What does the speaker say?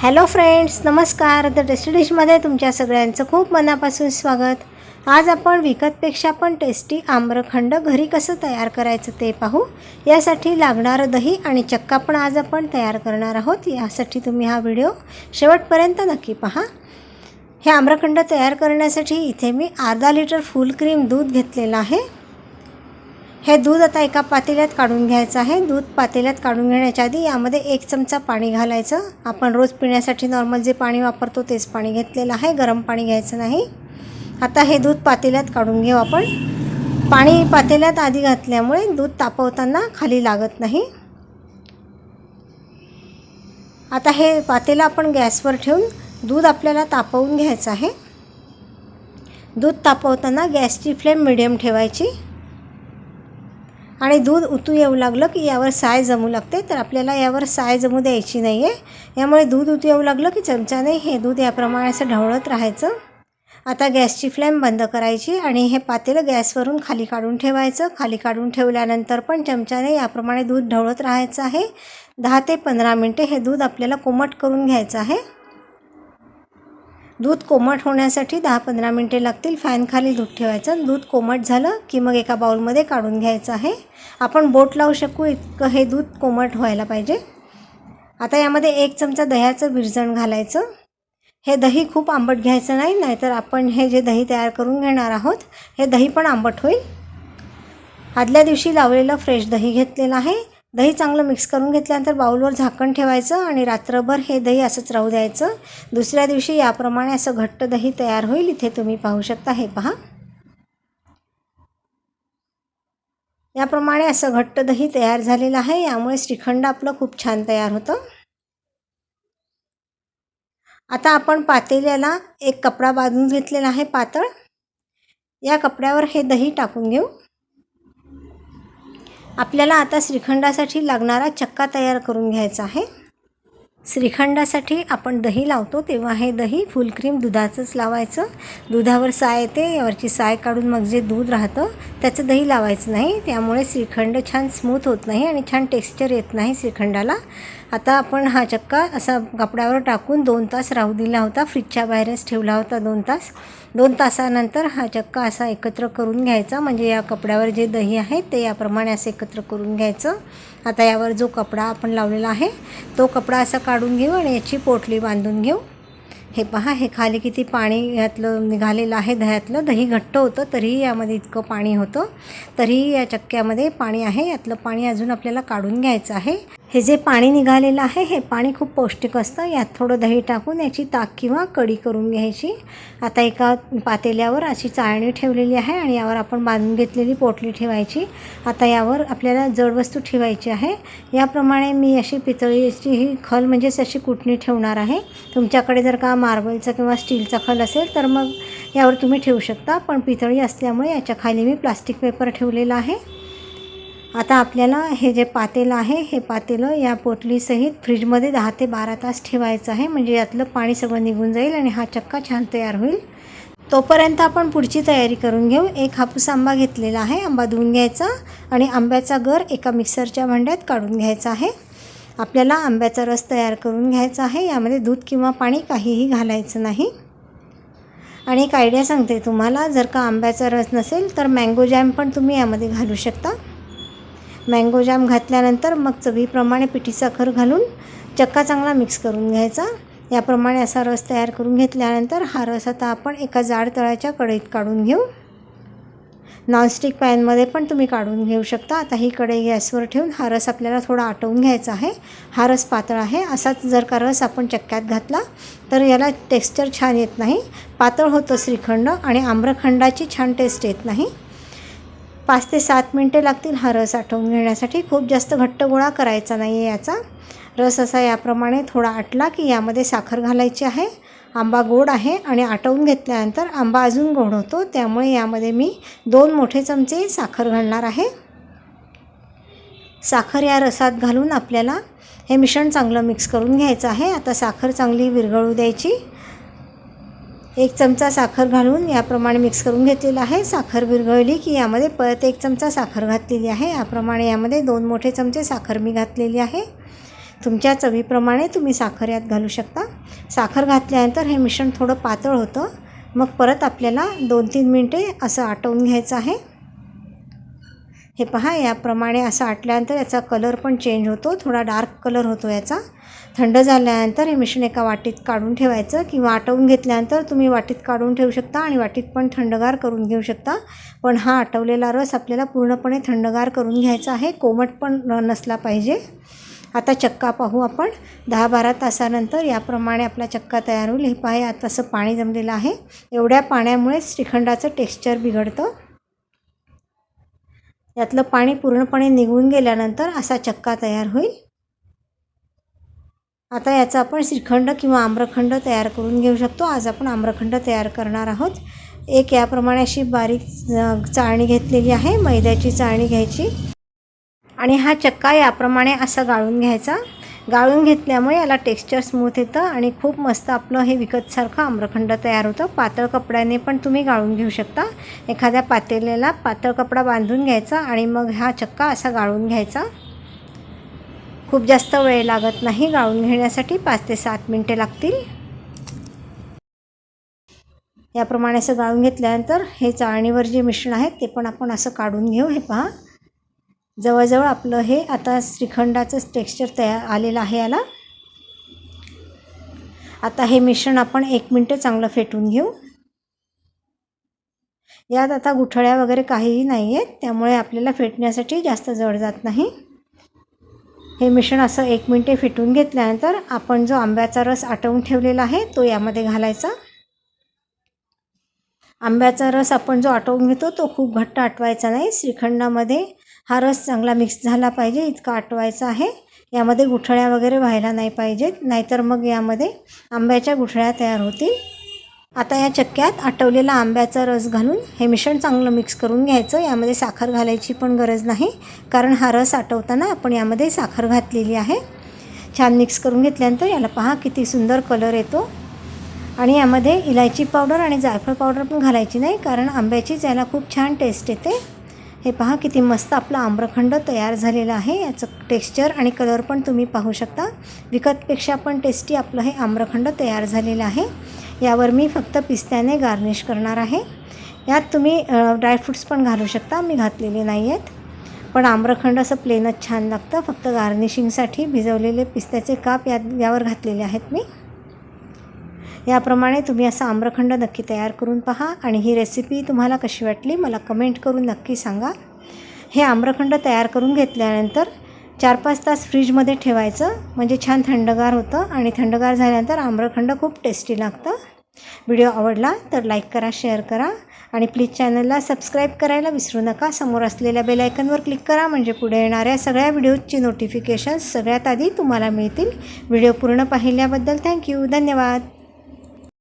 Hello friends नमस्कार. The tasty डिशमध्ये तुमच्या सगळ्यांचं खूप मनापासून स्वागत. आज आपण विकतपेक्षा पण टेस्टी आम्रखंड घरी कसं तयार करायचं ते पाहू. यासाठी लागणारं दही आणि चक्का पण आज आपण तयार करणार आहोत. यासाठी तुम्ही हा व्हिडिओ शेवटपर्यंत नक्की पहा. हे आम्रखंड तयार करण्यासाठी इथे मी अर्धा लिटर फुल क्रीम दूध घेतलेलं आहे. हे दूध आता एका पातेल्यात काढून घ्यायचं आहे. दूध पातेल्यात काढून घेण्याच्या आधी यामध्ये एक चमचा पाणी घालायचं. आपण रोज पिण्यासाठी नॉर्मल जे पाणी वापरतो तेच पाणी घेतलेलं आहे. गरम पाणी घ्यायचं नाही. आता हे दूध पातेल्यात काढून घेऊ आपण. पाणी पातेल्यात आधी घातल्यामुळे दूध तापवताना खाली लागत नाही. आता हे पातेलं आपण गॅसवर ठेवून दूध आपल्याला तापवून घ्यायचं आहे. दूध तापवताना गॅसची फ्लेम मिडियम ठेवायची. आणि दूध उतू येऊ लागलं की यावर साय जमू लागते तर आपल्याला यावर साय जमू द्यायची नाही आहे यामुळे दूध उतू येऊ लागलं की चमच्याने हे दूध याप्रमाणे असं ढवळत राहायचं. आता गॅसची फ्लेम बंद करायची आणि हे पातेलं गॅसवरून खाली काढून ठेवायचं. खाली काढून ठेवल्यानंतर पण चमच्याने याप्रमाणे दूध ढवळत राहायचं आहे. दहा ते पंधरा मिनटे हे दूध आपल्याला कोमट करून घ्यायचं आहे. दूध कोमट होण्यासाठी दहा पंधरा मिनटे लागतील. फॅनखाली दूध ठेवायचं. दूध कोमट झालं की मग एका बाऊलमध्ये काढून घ्यायचं आहे. आपण बोट लावू शकू. इतकं हे दूध कोमट व्हायला पाहिजे. आता यामध्ये एक चमचा दह्याचं विरजण घालायचं. हे दही खूप आंबट घ्यायचं नाही नाहीतर आपण हे जे दही तयार करून घेणार आहोत हे दही पण आंबट होईल. आदल्या दिवशी लावलेलं फ्रेश दही घेतलेलं आहे. दही चांगलं मिक्स करून घेतल्यानंतर बाऊलवर झाकण ठेवायचं आणि रात्रभर हे दही असंच राहू द्यायचं. दुसऱ्या दिवशी याप्रमाणे असं घट्ट दही तयार होईल. इथे तुम्ही पाहू शकता हे पहा. याप्रमाणे असं घट्ट दही तयार झालेलं आहे. यामुळे श्रीखंड आपलं खूप छान तयार होतं. आता आपण पातेल्याला एक कपडा बांधून घेतलेला आहे पातळ. या कपड्यावर हे दही टाकून घेऊ. आपल्याला आता श्रीखंडासाठी लागणारा चक्का तयार करून घ्यायचा आहे. श्रीखंडासाठी आपण दही लावतो तेव्हा हे दही फुल क्रीम दुधाचंच लावायचं. दुधावर साय येते यावरची साय काढून मग जे दूध राहतं त्याचं दही लावायचं नाही. त्यामुळे श्रीखंड छान स्मूथ होत नाही आणि छान टेक्स्चर येत नाही श्रीखंडाला. आता आपण हा चक्का असा कपड्यावर टाकून दोन तास राहू दिला होता. फ्रीजच्या बाहेरच ठेवला होता दोन तास. दोन तासानंतर हा चक्का असा एकत्र करून घ्यायचा. म्हणजे या कपड्यावर जे दही आहे ते याप्रमाणे असं एकत्र करून घ्यायचं. आता यावर जो कपडा आपण लावलेला आहे तो कपडा असा काढून घेऊ आणि याची पोटली बांधून घेऊ. हे पहा हे खाली किती पाणी यातलं निघालेलं आहे दह्यातलं. दही घट्ट होतं तरीही यामध्ये इतकं पाणी होतं. तरीही या चक्क्यामध्ये पाणी आहे. यातलं पाणी अजून आपल्याला काढून घ्यायचं आहे. हे जे पाणी निघालेलं आहे हे पाणी खूप पौष्टिक असतं. यात थोडं दही टाकून याची ताक किंवा कढी करून घ्यायची. आता एका पातेल्यावर अशी चाळणी ठेवलेली आहे आणि यावर आपण बांधून घेतलेली पोटली ठेवायची. आता यावर आपल्याला जड वस्तू ठेवायची आहे. याप्रमाणे मी अशी पितळीची ही खल म्हणजेच अशी कुटणी ठेवणार आहे. तुमच्याकडे जर का मार्बलचा किंवा स्टीलचा खल असेल तर मग यावर तुम्ही ठेवू शकता. पण पितळी असल्यामुळे याच्या खाली मी प्लास्टिक पेपर ठेवलेला आहे. आता आपल्याला हे जे पातेलं आहे हे पातेलं या पोटलीसहित फ्रीजमध्ये दहा ते बारा तास ठेवायचं आहे. म्हणजे यातलं पाणी सगळं निघून जाईल आणि हा चक्का छान तयार होईल. तोपर्यंत आपण पुढची तयारी करून घेऊ. एक हापूस आंबा घेतलेला आहे. आंबा धुवून घ्यायचा आणि आंब्याचा गर एका मिक्सरच्या भांड्यात काढून घ्यायचा आहे. आपल्याला आंब्याचा रस तयार करून घ्यायचा आहे. यामध्ये दूध किंवा पाणी काहीही घालायचं नाही. आणि एक आयडिया सांगते तुम्हाला. जर का आंब्याचा रस नसेल तर मँगो जॅम पण तुम्ही यामध्ये घालू शकता. मँगो जॅम घातल्यानंतर मग चवीप्रमाणे पिठी साखर घालून चक्का चांगला मिक्स करून घ्यायचा. याप्रमाणे असा रस तयार करून घेतल्यानंतर हा रस आता आपण एका जाड तळाच्या कढईत काढून घेऊ. नॉनस्टिक पॅनमध्ये पण तुम्ही काढून घेऊ शकता. आता ही कढई गॅसवर ठेवून हा रस आपल्याला थोडा आटवून घ्यायचा आहे. हा रस पातळ आहे. असाच जर का रस आपण चक्क्यात घातला तर याला टेक्स्चर छान येत नाही. पातळ होतं श्रीखंड आणि आम्रखंडाची छान टेस्ट येत नाही. पाच ते सात मिनटे लागतील हा रस आठवून घेण्यासाठी. खूप जास्त घट्ट गोळा करायचा नाही आहे याचा. रस असा याप्रमाणे थोडा आटला की यामध्ये साखर घालायची आहे. आंबा गोड आहे आणि आटवून घेतल्यानंतर आंबा अजून गोड होतो. त्यामुळे यामध्ये मी दोन मोठे चमचे साखर घालणार आहे. साखर या रसात घालून आपल्याला हे मिश्रण चांगलं मिक्स करून घ्यायचं आहे. आता साखर चांगली विरघळू द्यायची. एक चमचा साखर घालून याप्रमाणे मिक्स करून घेतलेला आहे. साखर विरघळली की यामध्ये परत एक चमचा साखर घातलेली आहे. याप्रमाणे यामध्ये दोन मोठे चमचे साखर मी घातलेली आहे. तुमच्या चवीप्रमाणे तुम्ही साखर यात घालू शकता. साखर घातल्यानंतर हे मिश्रण थोडं पातळ होतं. मग परत आपल्याला दोन तीन मिनटे असं आटवून घ्यायचं आहे. हे पहा याप्रमाणे असं आटल्यानंतर याचा कलर पण चेंज होतो. थोडा डार्क कलर होतो याचा. थंड झाल्यानंतर हे मिश्रण एका वाटीत काढून ठेवायचं किंवा आटवून घेतल्यानंतर तुम्ही वाटीत काढून ठेवू शकता आणि वाटीत पण थंडगार करून घेऊ शकता. पण हा आटवलेला रस आपल्याला पूर्णपणे थंडगार करून घ्यायचा आहे. कोमट पण नसला पाहिजे. आता चक्का पाहू आपण. दहा बारा तासानंतर याप्रमाणे आपला चक्का तयार होईल. हे पाहे आता असं पाणी जमलेलं आहे. एवढ्या पाण्यामुळे श्रीखंडाचं टेक्स्चर बिघडतं. यातलं पाणी पूर्णपणे निघून गेल्यानंतर असा चक्का तयार होईल. आता याचा आपण श्रीखंड किंवा आम्रखंड तयार करून घेऊ शकतो. आज आपण आम्रखंड तयार करणार आहोत. एक याप्रमाणे अशी बारीक चाळणी घेतलेली आहे मैद्याची चाळणी घ्यायची. आणि हा चक्का याप्रमाणे असा गाळून घ्यायचा. गाळून घेतल्यामुळे याला टेक्स्चर स्मूथ येतं आणि खूप मस्त आपलं हे विकतसारखं आम्रखंड तयार होतं. पातळ कपड्याने पण तुम्ही गाळून घेऊ शकता. एखाद्या पातेल्याला पातळ कपडा बांधून घ्यायचा आणि मग हा चक्का असा गाळून घ्यायचा. खूप जास्त वेळ लागत नाही गाळून घेण्यासाठी पाच ते सात मिनटे लागतील. याप्रमाणे असं गाळून घेतल्यानंतर हे चाळणीवर जे मिश्रण आहे ते पण आपण असं काढून घेऊ. हे पहा. जवळजवळ आपलं हे आता श्रीखंडाचं टेक्स्चर तयार आलेलं आहे याला. आता हे मिश्रण आपण एक मिनटं चांगलं फेटून घेऊ. यात आता गुठळ्या वगैरे काहीही नाही आहेत त्यामुळे आपल्याला फेटण्यासाठी जास्त जड जात नाही. हे मिश्रण असं एक मिनटे फेटून घेतल्यानंतर आपण जो आंब्याचा रस आटवून ठेवलेला आहे तो यामध्ये घालायचा. आंब्याचा रस आपण जो आटवून घेतो तो खूप घट्ट आटवायचा नाही. श्रीखंडामध्ये हा रस चांगला मिक्स झाला पाहिजे इतका आटवायचा आहे. यामध्ये गुठळ्या वगैरे व्हायला नाही पाहिजेत नाहीतर मग यामध्ये आंब्याच्या गुठळ्या तयार होतील. आता या चक्क्यात आटवलेला आंब्याचा रस घालून हे मिश्रण चांगलं मिक्स करून घ्यायचं. यामध्ये साखर घालायची पण गरज नाही कारण हा रस आटवताना आपण यामध्ये साखर घातलेली आहे. छान मिक्स करून घेतल्यानंतर याला पहा किती सुंदर कलर येतो. आणि यामध्ये इलायची पावडर आणि जायफळ पावडर पण घालायची नाही कारण आंब्याचीच याला खूप छान टेस्ट येते. हे पहा किती मस्त आपला आम्रखंड तयार झालेला आहे. याचं टेक्स्चर आणि कलर पण तुम्ही पाहू शकता. विकतपेक्षा पण टेस्टी आपलं हे आम्रखंड तयार झालेलं आहे. यावर मी फक्त पिस्त्याने गार्निश करणार आहे. यात तुम्ही ड्रायफ्रूट्स पण घालू शकता. मी घातलेले नाही आहेत पण आम्रखंड असं प्लेनच छान लागतं. फक्त गार्निशिंगसाठी भिजवलेले पिस्त्याचे काप यात यावर घातलेले आहेत मी. याप्रमाणे तुम्ही असा आम्रखंड नक्की तयार करून पहा आणि ही रेसिपी तुम्हाला कशी वाटली मला कमेंट करून नक्की सांगा. हे आम्रखंड तयार करून घेतल्यानंतर चार पाच तास फ्रीजमध्ये ठेवायचं. म्हणजे छान थंडगार होतं आणि थंडगार झाल्यानंतर आम्रखंड खूप टेस्टी लागतं. व्हिडिओ आवडला तर लाईक करा शेअर करा आणि प्लीज चॅनलला सबस्क्राईब करायला विसरू नका. समोर असलेल्या बेलायकनवर क्लिक करा. म्हणजे पुढे येणाऱ्या सगळ्या व्हिडिओजची नोटिफिकेशन्स सगळ्यात आधी तुम्हाला मिळतील. व्हिडिओ पूर्ण पाहिल्याबद्दल थँक्यू धन्यवाद.